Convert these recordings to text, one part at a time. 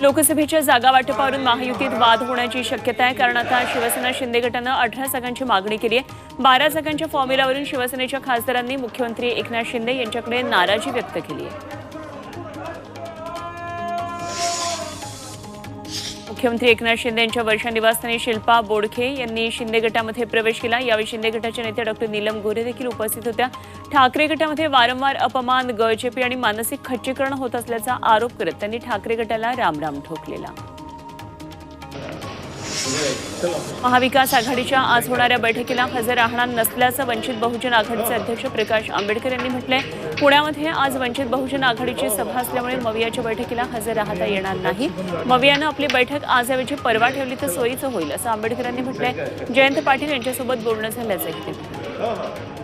लोकसभेच्या जागा वाटपावरून महायुतीत वाद होण्याची शक्यता आहे. कारण आता शिवसेना शिंदे गटानं अठरा जागांची मागणी केली आहे. बारा जागांच्या फॉर्म्युलावरून शिवसेनेच्या खासदारांनी मुख्यमंत्री एकनाथ शिंदे यांच्याकडे नाराजी व्यक्त केली आहे. मुख्यमंत्री एकनाथ शिंदे यांच्या वर्षा निवासस्थानी शिल्पा बोडखे यांनी शिंदे गटामध्ये प्रवेश केला. यावेळी शिंदे गटाच्या नेत्या डॉक्टर नीलम गोरे देखील उपस्थित होत्या. ठाकरे गटामध्ये वारंवार अपमान गळचेपी आणि मानसिक खच्चीकरण होत असल्याचा आरोप करत त्यांनी ठाकरे गटाला रामराम ठोकलेला. महाविकास आघाडीच्या आज होणाऱ्या बैठकीला हजर राहणार नसल्याचं वंचित बहुजन आघाडीचे अध्यक्ष प्रकाश आंबेडकर यांनी म्हटलंय. पुण्यामध्ये आज वंचित बहुजन आघाडीची सभा असल्यामुळे मवियाच्या बैठकीला हजर राहता येणार नाही. मवियानं आपली बैठक आजऐवजी परवा ठेवली तर सोयीचं होईल असं आंबेडकरांनी म्हटलंय. जयंत पाटील यांच्यासोबत बोलणं झाल्याचंही ते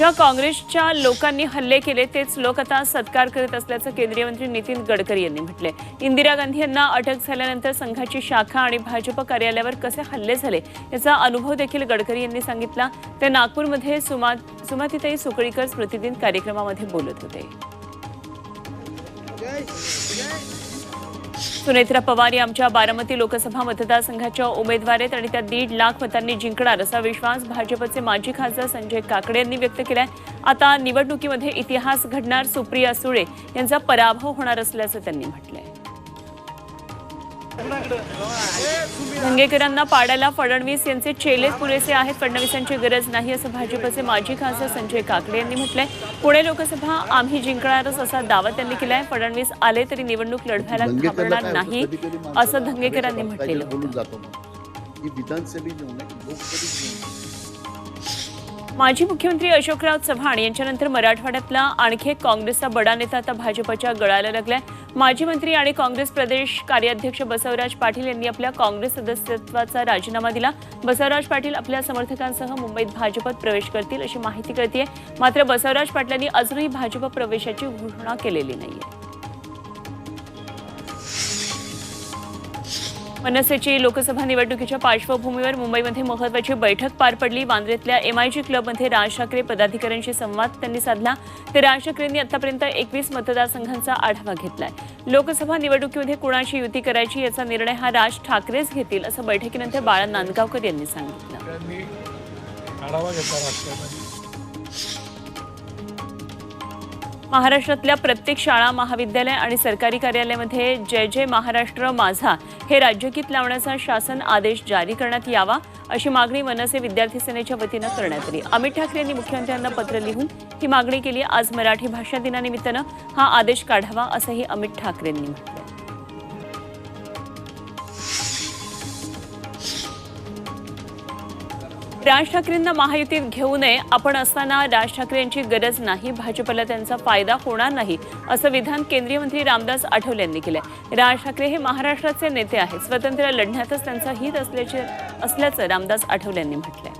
ज्या काँग्रेसच्या लोकांनी हल्ले केले तेच लोक आता सत्कार करत असल्याचं केंद्रीय मंत्री नितीन गडकरी यांनी म्हटले इंदिरा गांधी यांना अटक झाल्यानंतर संघाची शाखा आणि भाजप कार्यालयावर कसे हल्ले झाले याचा अनुभव देखील गडकरी यांनी सांगितला. ते नागपूरमध्ये सुमा सुमातीताई सुकळीकर स्मृतिदिन कार्यक्रमामध्ये बोलत होते. सुनेत्रा पवार या आमच्या बारामती लोकसभा मतदारसंघाच्या उमेदवार आहेत आणि त्या दीड लाख मतांनी जिंकणार असा विश्वास भाजपचे माजी खासदार संजय काकडे यांनी व्यक्त केलाय. आता निवडणुकीमध्ये इतिहास घडणार सुप्रिया सुळे यांचा पराभव होणार असल्याचं त्यांनी म्हटलंय. धंगेकरांना पाडायला फडणवीस यांचे चेलेच पुरेसे आहेत. फडणवीसांची गरज नाही असं भाजपचे माजी खासदार संजय काकडे यांनी म्हटलंय. पुणे लोकसभा आम्ही जिंकणारच असा दावा त्यांनी केलाय. फडणवीस आले तरी निवडणूक लढवायला घाबरणार नाही असं धंगेकरांनी म्हटलेलं. माजी मुख्यमंत्री अशोकराव चव्हाण यांच्यानंतर मराठवाड्यातला आणखी एक काँग्रेसचा बडा नेता आता भाजपच्या गळाला लागलाय. माजी मंत्री आणि काँग्रेस प्रदेश कार्याध्यक्ष बसवराज पाटील यांनी आपल्या काँग्रेस सदस्यत्वाचा राजीनामा दिला. बसवराज पाटील आपल्या समर्थकांसह मुंबईत भाजपत प्रवेश करतील अशी माहिती कळतीये. मात्र बसवराज पाटलांनी अजूनही भाजप प्रवेशाची घोषणा केलेली नाहीये. मनसेची लोकसभा निवडणुकीच्या पार्श्वभूमीवर मुंबईमध्ये महत्वाची बैठक पार पडली. वांद्रेतल्या एमआयजी क्लबमध्ये राज ठाकरे पदाधिकाऱ्यांशी संवाद त्यांनी साधला. तर राज ठाकरेंनी आतापर्यंत एकवीस मतदारसंघांचा आढावा घेतलाय. लोकसभा निवडणुकीमध्ये कुणाची युती करायची याचा निर्णय हा राज ठाकरेच घेतील असं बैठकीनंतर बाळा नांदगावकर यांनी सांगितलं. महाराष्ट्रातल्या प्रत्येक शाळा महाविद्यालय आणि सरकारी कार्यालयामध्ये जय जय महाराष्ट्र माझा हे राज्यगीत लावण्याचा शासन आदेश जारी करण्यात यावा अशी मागणी मनसे विद्यार्थी सेनेच्या वतीनं करण्यात आली. अमित ठाकरे यांनी मुख्यमंत्र्यांना पत्र लिहून ही मागणी केली. आज मराठी भाषा दिनानिमित्तानं हा आदेश काढावा असंही अमित ठाकरेंनी म्हटलं. राज ठाकरेंना महायुतीत घेऊ नये आपण असताना राज ठाकरेंची गरज नाही भाजपला त्यांचा फायदा होणार नाही असं विधान केंद्रीय मंत्री रामदास आठवले यांनी केलंय. राज ठाकरे हे महाराष्ट्राचे नेते आहेत स्वतंत्र लढण्यातच त्यांचं हित असल्याचे असल्याचं रामदास आठवले यांनी म्हटलंय.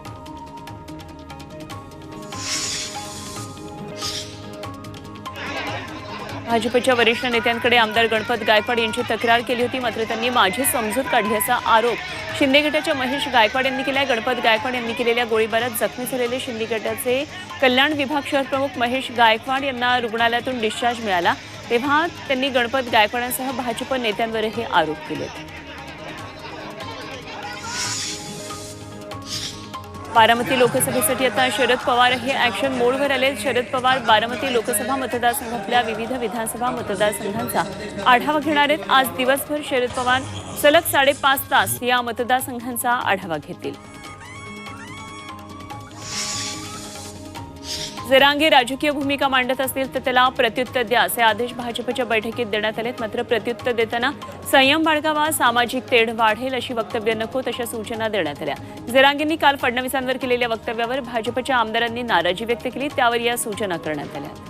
भाजपच्या वरिष्ठ नेत्यांकडे आमदार गणपत गायकवाड यांची तक्रार केली होती मात्र त्यांनी माझी समजूत काढली असा आरोप शिंदे गटाच्या महेश गायकवाड यांनी केल्या गणपत गायकवाड यांनी केलेल्या गोळीबारात जखमी झालेले शिंदे गटाचे कल्याण विभाग शहर प्रमुख महेश गायकवाड यांना रुग्णालयातून डिस्चार्ज मिळाला. तेव्हा त्यांनी गणपत गायकवाडांसह भाजप नेत्यांवरही आरोप केले बारामती लोकसभेसाठी आता शरद पवार हे ऍक्शन मोडवर आले शरद पवार बारामती लोकसभा मतदारसंघातल्या विविध विधानसभा मतदारसंघांचा आढावा घेणार आहेत. आज दिवसभर शरद पवार सलग साडेपाच तास या मतदारसंघांचा आढावा घेतील. जरांगे राजकीय भूमिका मांडत असतील तर त्याला प्रत्युत्तर द्या असे आदेश भाजपच्या बैठकीत देण्यात आलेत. मात्र प्रत्युत्तर देताना संयम बाळगावा सामाजिक तेढ वाढेल अशी वक्तव्य नको तशा सूचना देण्यात आल्या. जरांगेंनी काल फडणवीसांवर केलेल्या वक्तव्यावर भाजपच्या आमदारांनी नाराजी व्यक्त केली त्यावर या सूचना करण्यात आल्या.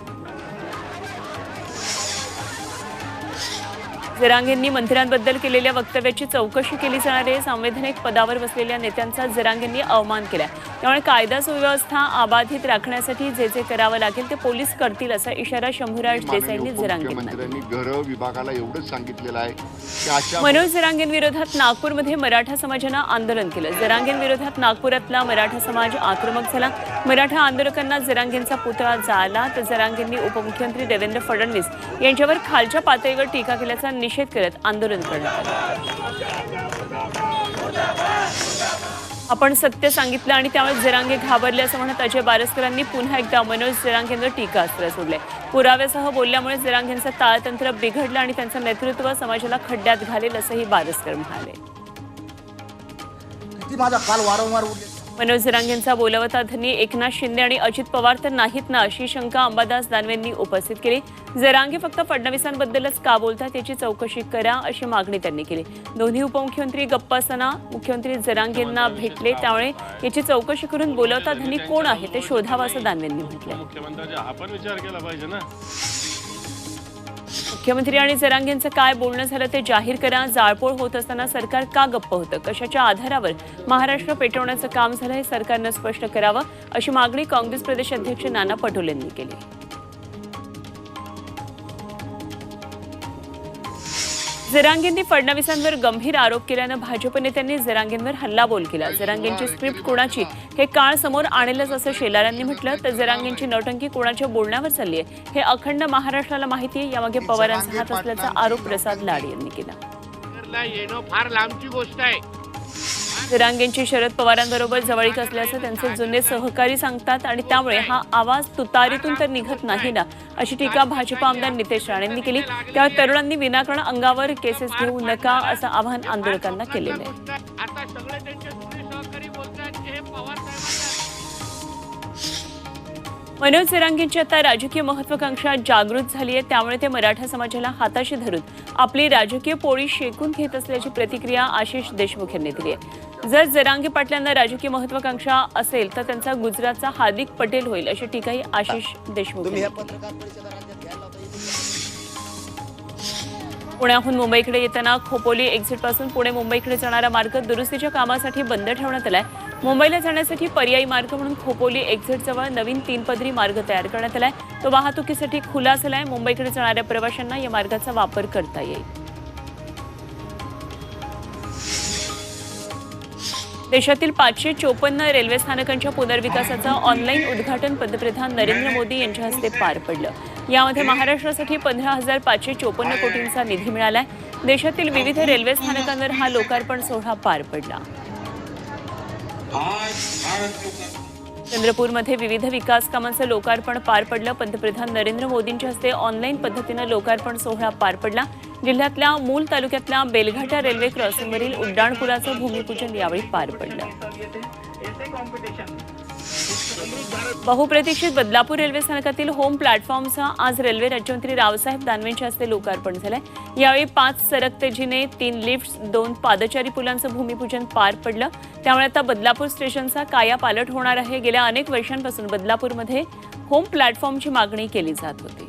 जरांगेंनी मंत्र्यांबद्दल केलेल्या वक्तव्याची चौकशी केली जाणार आहे. संवैधानिक पदावर बसलेल्या नेत्यांचा जरांगेंनी अवमान केलाय. त्यामुळे कायदा सुव्यवस्था अबाधित राखण्यासाठी जे जे करावं लागेल ते पोलीस करतील असा इशारा शंभूराज देसाईंनी अशा मनोज जरांगेंविरोधात नागपूरमध्ये मराठा समाजानं आंदोलन केलं. जरांगेंविरोधात नागपुरातला मराठा समाज आक्रमक झाला. मराठा आंदोलकांना जरांगेंचा पुतळा जाळला तर जरांगेंनी उपमुख्यमंत्री देवेंद्र फडणवीस यांच्यावर खालच्या पातळीवर टीका केल्याचा निषेध करत आंदोलन करण्यात आलं. आपण सत्य सांगितलं आणि त्यामुळे जरांगे घाबरले असं म्हणत अजय बारसकरांनी पुन्हा एकदा मनोज जरांगेंवर टीकास्त्र सोडले. पुराव्यासह बोलल्यामुळे जरांगेंचं ताळतंत्र बिघडलं आणि त्यांचं नेतृत्व समाजाला खड्ड्यात घालेल असंही बारसकर म्हणाले. मनोज जरांगेंचा बोलावता धनी एकनाथ शिंदे आणि अजित पवार तर नाहीत ना अशी शंका अंबादास दानवेंनी उपस्थित केली. जरांगे फक्त फडणवीसांबद्दलच का बोलतात याची चौकशी करा अशी मागणी त्यांनी केली. दोन्ही उपमुख्यमंत्री गप्प असताना मुख्यमंत्री जरांगेंना भेटले त्यामुळे याची चौकशी करून बोलवता धनी कोण आहे ते शोधावं असं दानवेंनी म्हटलं मुख्यमंत्री आणि जरांगेंचं काय बोलणं झालं ते जाहीर करा जाळपोळ होत असताना सरकार का गप्प होतं? कशाच्या आधारावर महाराष्ट्र पेटवण्याचं काम झालं हे सरकारनं स्पष्ट करावं अशी मागणी काँग्रेस प्रदेश अध्यक्ष नाना पटोलेंनी केली. जरांगेंनी फडणवीसांवर गंभीर आरोप केल्यानं भाजप नेत्यांनी जरांगेंवर हल्लाबोल केला. जरांगेंची स्क्रिप्ट कोणाची? हे काळ समोर आणेलच असं शेलारांनी म्हटलं तर जरांगेंची नौटंकी कोणाच्या बोलण्यावर चालली आहे? हे अखंड महाराष्ट्राला माहिती आहे. यामागे पवारांचा हात असल्याचा आरोप प्रसाद लाड यांनी केला. येणं फार लांबची गोष्ट आहे. जरांगेंची शरद पवारांबरोबर जवळीक असल्याचं त्यांचे जुने सहकारी सांगतात आणि त्यामुळे हा आवाज तुतारीतून तर निघत नाही ना. अशी टीका भाजपा आमदार नितेश राणेंनी केली. त्यावर तरुणांनी विनाकारण अंगावर केसेस घेऊ नका असं आवाहन आंदोलकांना केलेलं आहे. मनोज जरांगेंची आता राजकीय महत्वाकांक्षा जागृत झाली आहे त्यामुळे ते मराठा समाजाला हाताशी धरून आपली राजकीय पोळी शेकून घेत असल्याची प्रतिक्रिया आशिष देशमुख यांनी दिली आहे. जर जरांगे पाटलांना राजकीय महत्वाकांक्षा असेल तर त्यांचा गुजरातचा हार्दिक पटेल होईल अशी टीकाही आशिष देशमुख पुण्याहून मुंबईकडे येताना खोपोली एक्झिटपासून पुणे मुंबईकडे जाणारा मार्ग दुरुस्तीच्या कामासाठी बंद ठेवण्यात आलाय. मुंबईला जाण्यासाठी पर्यायी मार्ग म्हणून खोपोली एक्झिटजवळ नवीन तीन पदरी मार्ग तयार करण्यात आलाय. तो वाहतुकीसाठी खुला झाला आहे. मुंबईकडे जाणाऱ्या प्रवाशांना या मार्गाचा वापर करता येईल. देशातील पाचशे चोपन्न रेल्वे स्थानकांच्या पुनर्विकासाचं ऑनलाईन उद्घाटन पंतप्रधान नरेंद्र मोदी यांच्या हस्ते पार पडलं. यामध्ये महाराष्ट्रासाठी पंधरा हजार पाचशे चोपन्न कोटींचा निधी मिळालाय. देशातील विविध रेल्वे स्थानकांवर हा लोकार्पण सोहळा पार पडला. चंद्रपूरमध्ये विविध विकास कामांचं लोकार्पण पार पडलं. पंतप्रधान नरेंद्र मोदींच्या हस्ते ऑनलाईन पद्धतीनं लोकार्पण सोहळा पार पडला. जिल्ह्यातल्या मूल तालुक्यातल्या बेलघाटा रेल्वे क्रॉसिंगवरील उड्डाणपुलाचं भूमिपूजन यावेळी पार पडलं. बहुप्रतीक्षित बदलापूर रेल्वे स्थानकातील होम प्लॅटफॉर्मचा आज रेल्वे राज्यमंत्री रावसाहेब दानवेंच्या हस्ते लोकार्पण झालंय. यावेळी पाच सरकते जिने तीन लिफ्ट दोन पादचारी पुलांचं भूमिपूजन पार पडलं. त्यामुळे आता बदलापूर स्टेशनचा काया पालट होणार आहे. गेल्या अनेक वर्षांपासून बदलापूरमध्ये होम प्लॅटफॉर्मची मागणी केली जात होती.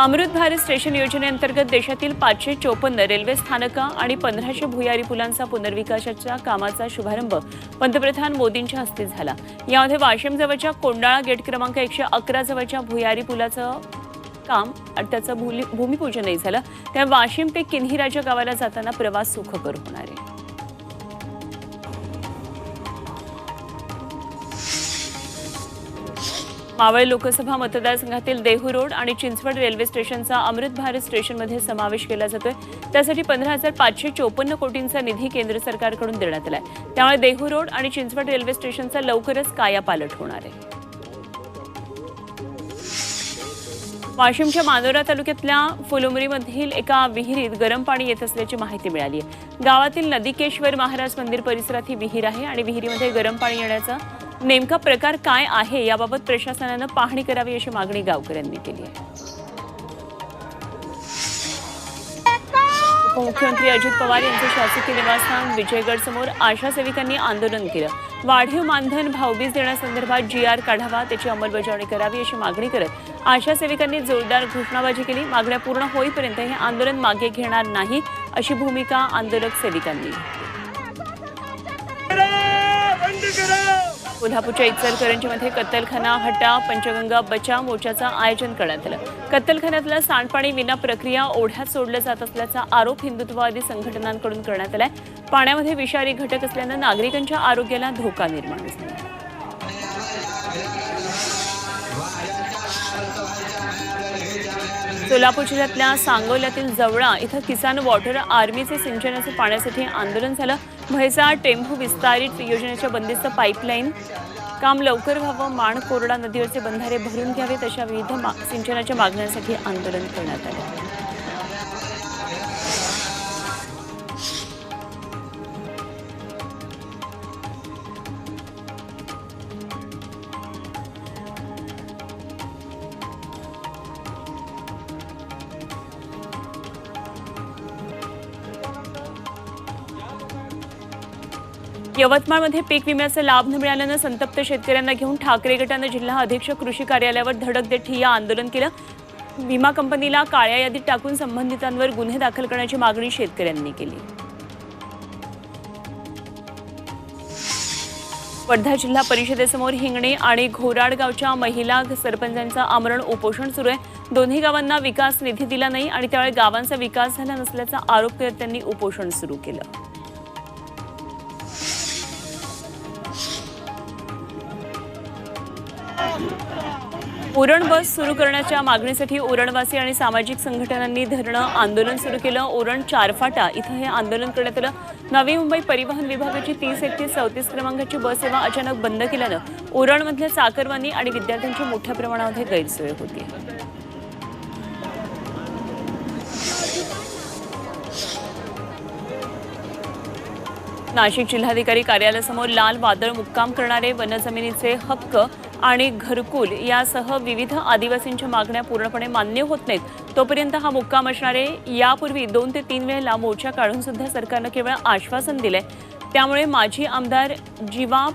अमृत भारत स्टेशन योजनेअंतर्गत देशातील पाचशे चोपन्न रेल्वे स्थानकं आणि पंधराशे भुयारी पुलांचा पुनर्विकासाच्या कामाचा शुभारंभ पंतप्रधान मोदींच्या हस्ते झाला. यामध्ये वाशिम जवळच्या कोंडाळा गेट क्रमांक एकशे अकरा जवळच्या भुयारी पुलाचं काम त्याचं भूमिपूजनही झालं. त्यामुळे वाशिम ते किन्हीराजा गावाला जाताना प्रवास सुखकर होणार आहे. मावळ लोकसभा मतदारसंघातील देहू रोड आणि चिंचवड रेल्वे स्टेशनचा अमृत भारत स्टेशनमध्ये समावेश केला जातोय. त्यासाठी पंधरा हजार पाचशे चोपन्न कोटींचा निधी केंद्र सरकारकडून देण्यात आलाय. त्यामुळे देहू रोड आणि चिंचवड रेल्वे स्टेशनचा लवकरच कायापालट होणार आहे. वाशिमच्या मानोरा तालुक्यातल्या फुलुमरीमधील एका विहिरीत गरम पाणी येत असल्याची माहिती मिळाली आहे. गावातील नदिकेश्वर महाराज मंदिर परिसरात ही विहीर आहे आणि विहिरीमध्ये गरम पाणी येण्याचा नेमका प्रकार काय आहे याबाबत प्रशासनानं पाहणी करावी अशी मागणी गावकऱ्यांनी केली आहे. उपमुख्यमंत्री अजित पवार यांचे शासकीय निवासस्थान विजयगड समोर आशा सेविकांनी आंदोलन केलं. वाढीव मानधन भाऊबीज देण्यासंदर्भात जी आर काढावा त्याची अंमलबजावणी करावी अशी मागणी करत आशा सेविकांनी जोरदार घोषणाबाजी केली. मागण्या पूर्ण होईपर्यंत हे आंदोलन मागे घेणार नाही अशी भूमिका आंदोलक सेविकांनी. कोल्हापूरच्या इचलकरंजीमध्ये कत्तलखाना हट्टा पंचगंगा बचाव मोर्चाचं आयोजन करण्यात आलं. कत्तलखान्यातलं सांडपाणी विना प्रक्रिया ओढ्यात सोडलं जात असल्याचा आरोप हिंदुत्ववादी संघटनांकडून करण्यात आलाय. पाण्यामध्ये विषारी घटक असल्यानं नागरिकांच्या आरोग्याला धोका निर्माण झाला. सोलापूर जिल्ह्यातल्या सांगोल्यातील जवळा इथं किसान वॉटर आर्मीचे सिंचनाचं पाण्यासाठी आंदोलन झालं. म्हैसाळ टेंभू विस्तारित योजनेच्या बंदिस्त पाईपलाईन. काम लवकर व्हावं माण कोरडा नदीवरचे बंधारे भरून घ्यावेत अशा विविध मा- सिंचनाच्या मागण्यांसाठी आंदोलन करण्यात आलं. यवतमाळमध्ये पीक विम्याचा लाभ न मिळाल्यानं संतप्त शेतकऱ्यांना घेऊन ठाकरे गटानं जिल्हा अधीक्षक कृषी कार्यालयावर धडक देत ठिय्या आंदोलन केलं. विमा कंपनीला काळ्या यादीत टाकून संबंधितांवर गुन्हे दाखल करण्याची मागणी शेतकऱ्यांनी केली. वर्धा जिल्हा परिषदेसमोर हिंगणे आणि घोराड गावच्या महिला सरपंचांचं आमरण उपोषण सुरू आहे. दोन्ही गावांना विकास निधी दिला नाही आणि त्यावेळी गावांचा विकास झाला नसल्याचा आरोप करत त्यांनी उपोषण सुरू केलं. उरण बस सुरू करण्याच्या मागणीसाठी उरणवासी आणि सामाजिक संघटनांनी धरणं आंदोलन सुरू केलं. उरण चारफाटा इथं हे आंदोलन करण्यात आलं. नवी मुंबई परिवहन विभागाची तीस एकतीस चौतीस क्रमांकाची बस सेवा अचानक बंद केल्यानं उरणमधल्या चाकरवानी आणि विद्यार्थ्यांची मोठ्या प्रमाणामध्ये गैरसोय होती. नाशिक जिल्हाधिकारी कार्यालयासमोर लाल वादळ मुक्काम करणारे वनजमिनीचे हक्क आणि घरकुल यासह विविध आदिवासींच्या मागण्या पूर्णपणे मान्य होत नाहीत. तोपर्यंत हा मुक्काम असणारे यापूर्वी दोन ते तीन वेळेला मोर्चा काढून सुद्धा सरकारनं केवळ आश्वासन दिलंय. त्यामुळे माजी आमदार जीवा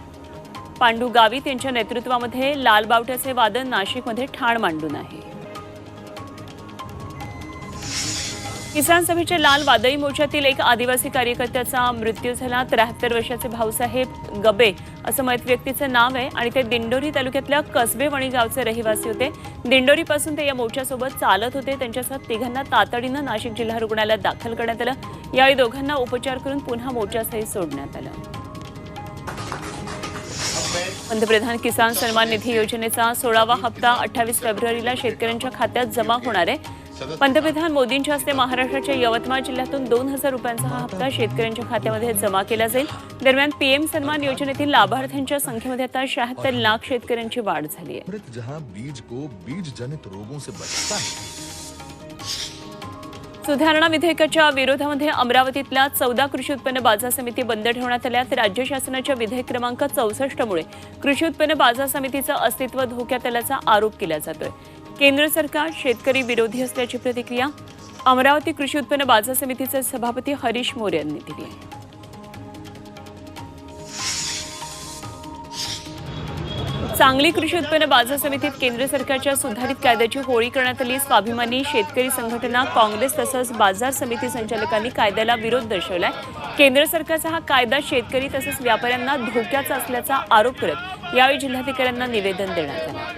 पांडू गावित यांच्या नेतृत्वामध्ये लाल बावट्याचे वादन नाशिकमध्ये ठाण मांडून आहे. किसान सभेच्या लाल वादळी मोर्चातील एक आदिवासी कार्यकर्त्याचा मृत्यू झाला. त्र्याहत्तर वर्षाचे भाऊसाहेब गबे असं मयत व्यक्तीचं नाव आहे आणि ते दिंडोरी तालुक्यातल्या कसबेवणी गावचे रहिवासी होते. दिंडोरीपासून ते या मोर्चासोबत चालत होते. त्यांच्यासह तिघांना तातडीनं नाशिक जिल्हा रुग्णालयात दाखल करण्यात आलं. यावेळी दोघांना उपचार करून पुन्हा मोर्चासहित सोडण्यात आलं. पंतप्रधान किसान सन्मान निधी योजनेचा सोळावा हप्ता अठ्ठावीस फेब्रुवारीला शेतकऱ्यांच्या खात्यात जमा होणार आहे. पंतप्रधान मोदींच्या हस्ते महाराष्ट्राच्या यवतमाळ जिल्ह्यातून दोन हजार रुपयांचा हा हप्ता शेतकऱ्यांच्या खात्यामध्ये जमा केला जाईल. दरम्यान पीएम सन्मान योजनेतील लाभार्थ्यांच्या संख्येमध्ये आता शहात्तर लाख शेतकऱ्यांची वाढ झाली आहे. अमृत जहां बीज को बीज जनित रोगों से बचाता है। सुधारणा विधेयकाच्या विरोधामध्ये अमरावतीतल्या चौदा कृषी उत्पन्न बाजार समिती बंद ठेवण्यात आल्या तर राज्य शासनाच्या विधेयक क्रमांक चौसष्टमुळे कृषी उत्पन्न बाजार समितीचं अस्तित्व धोक्यात आल्याचा आरोप केला जातोय. केंद्र सरकार शेतकरी विरोधी असल्याची प्रतिक्रिया अमरावती कृषी उत्पन्न बाजार समितीचे सभापती हरीश मोरे यांनी दिली आहे. सांगली कृषी उत्पन्न बाजार समितीत केंद्र सरकारच्या सुधारित कायद्याची होळी करण्यात आली. स्वाभिमानी शेतकरी संघटना काँग्रेस तसंच बाजार समिती संचालकांनी कायद्याला विरोध दर्शवलाय. केंद्र सरकारचा हा कायदा शेतकरी तसंच व्यापाऱ्यांना धोक्याचा असल्याचा आरोप करत यावेळी जिल्हाधिकाऱ्यांना निवेदन देण्यात आलं.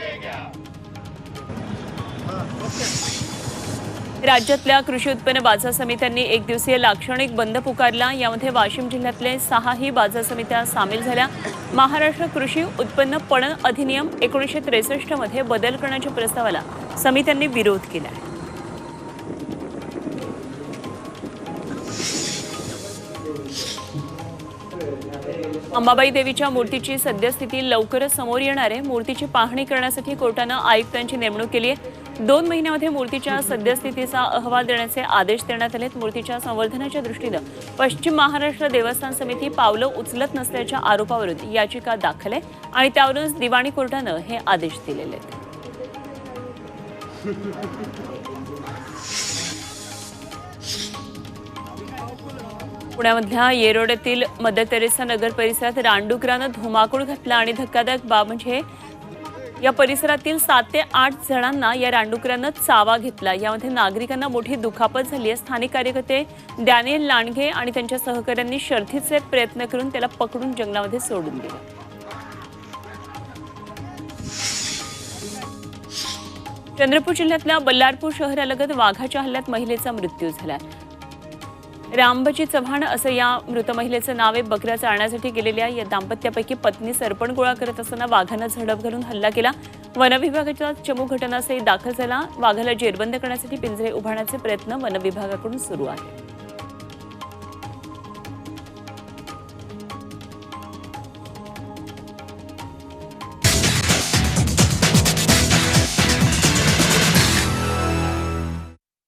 राज्यातल्या कृषी उत्पन्न बाजार समित्यांनी एक दिवसीय लाक्षणिक बंद पुकारला. यामध्ये वाशिम जिल्ह्यातले सहाही बाजार समित्या सामील झाल्या. महाराष्ट्र कृषी उत्पन्न पणन अधिनियम एकोणीसशे त्रेसष्टमध्ये बदल करण्याच्या प्रस्तावाला समित्यांनी विरोध केला आहे अंबाबाई देवीच्या मूर्तीची सद्यस्थिती लवकरच समोर येणार आहे. मूर्तीची पाहणी करण्यासाठी कोर्टानं आयुक्तांची नेमणूक केली आहे. दोन महिन्यामध्ये मूर्तीच्या सद्यस्थितीचा अहवाल देण्याचे आदेश देण्यात आलेत. मूर्तीच्या संवर्धनाच्या दृष्टीनं पश्चिम महाराष्ट्र देवस्थान समिती पावलं उचलत नसल्याच्या आरोपावरून याचिका दाखल आहे आणि त्यावरूनच दिवाणी कोर्टानं हे आदेश दिलेले आहेत. पुण्यामधल्या येरोड्यातील मदर तेरेसा नगर परिसरात रानडुकरानं धुमाकूळ घातला आणि धक्कादायक बाब म्हणजे या परिसरातील सात ते आठ जणांना या रानडुकरानं चावा घेतला. यामध्ये नागरिकांना मोठी दुखापत झाली आहे. स्थानिक कार्यकर्ते डॅनियल लांडगे आणि त्यांच्या सहकाऱ्यांनी शर्थीचे प्रयत्न करून त्याला पकडून जंगलामध्ये सोडून दिले. चंद्रपूर जिल्ह्यातल्या बल्लारपूर शहरालगत वाघाच्या हल्ल्यात महिलेचा मृत्यू झाला. रामबजी चव्हाण असं या मृत महिलेचं नाव आहे. बकऱ्या चाळण्यासाठी गेलेल्या या दाम्पत्यापैकी पत्नी सरपण गोळा करत असताना वाघानं झडप घालून हल्ला केला. वनविभागाच्या चमू घटनास्थळी दाखल झाला. वाघाला जेरबंद करण्यासाठी पिंजरे उभारण्याचे प्रयत्न वनविभागाकडून सुरू आहेत.